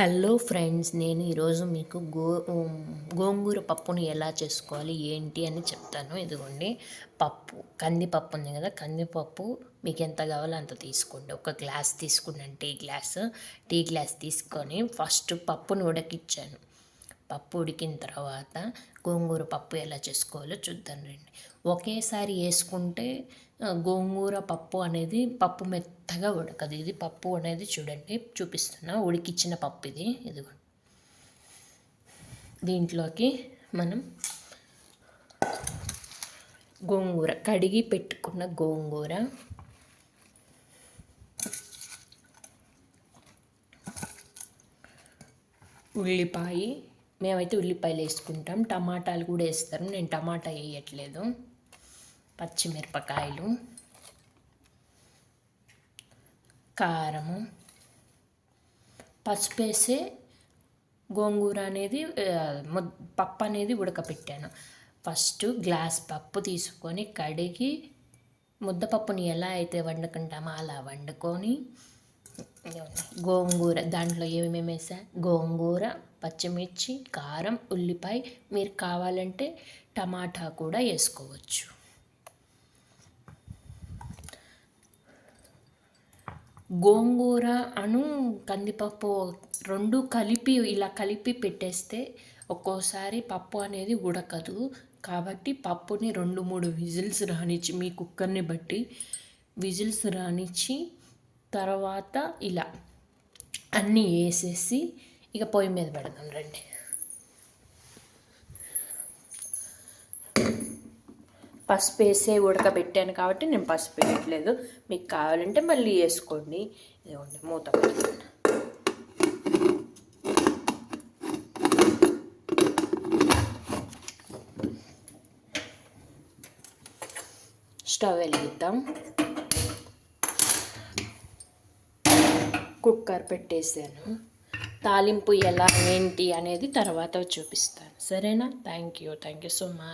Hello friends నేను ఈరోజు మీకు గో గోంగూర పప్పుని ఎలా చేసుకోవాలి ఏంటి అని చెప్తాను. ఇదిగోండి పప్పు కందిపప్పు ఉంది కదా కందిపప్పు మీకు ఎంత కావాలో అంత తీసుకోండి. ఒక గ్లాస్ తీసుకున్నాను టీ గ్లాస్ టీ గ్లాస్ తీసుకొని ఫస్ట్ పప్పును ఉడకిచ్చాను పప్పు ఉడికిన తర్వాత గోంగూర పప్పు ఎలా చేసుకోవాలో చూద్దాం రండి. ఒకేసారి వేసుకుంటే గోంగూర పప్పు అనేది పప్పు మెత్తగా ఉడకదు. ఇది పప్పు అనేది చూడండి చూపిస్తున్నా. ఉడికిచ్చిన పప్పు ఇది. ఇదిగో. దీంట్లోకి మనం గోంగూర కడిగి పెట్టుకున్న గోంగూర ఉల్లిపాయ మేమైతే ఉల్లిపాయలు వేసుకుంటాం. టమాటాలు కూడా వేస్తారు. నేను టమాటా వేయట్లేదు. పచ్చిమిరపకాయలు కారము పసుపు వేసే గోంగూర అనేది ముద్- పప్పు అనేది ఉడకపెట్టాను. ఫస్ట్ గ్లాస్ పప్పు తీసుకొని కడిగి ముద్దపప్పుని ఎలా అయితే వండుకుంటామో అలా వండుకొని గోంగూర దాంట్లో ఏమేమి వేసా? గోంగూర పచ్చిమిర్చి కారం ఉల్లిపాయ. మీరు కావాలంటే టమాటా కూడా వేసుకోవచ్చు. గోంగూర అను కందిపప్పు రెండు కలిపి ఇలా కలిపి పెట్టేస్తే ఒక్కోసారి పప్పు అనేది ఉడకదు. కాబట్టి పప్పుని రెండు మూడు విజిల్స్ రానిచ్చి మీ కుక్కర్ని బట్టి విజిల్స్ రానిచ్చి తర్వాత ఇలా అన్నీ వేసేసి ఇక పొయ్యి మీద పెడదాం రండి. పసుపు వేసే ఉడకబెట్టాను కాబట్టి నేను పసుపు వేయట్లేదు. మీకు కావాలంటే మళ్ళీ వేసుకోండి. ఇదిగోండి మూత స్టవ్ వెలిగిద్దాం. కుక్కర్ పెట్టేసాను తాలింపు ఎలా ఏంటి అనేది తర్వాత చూపిస్తాను. సరేనా? Thank you. Thank you so much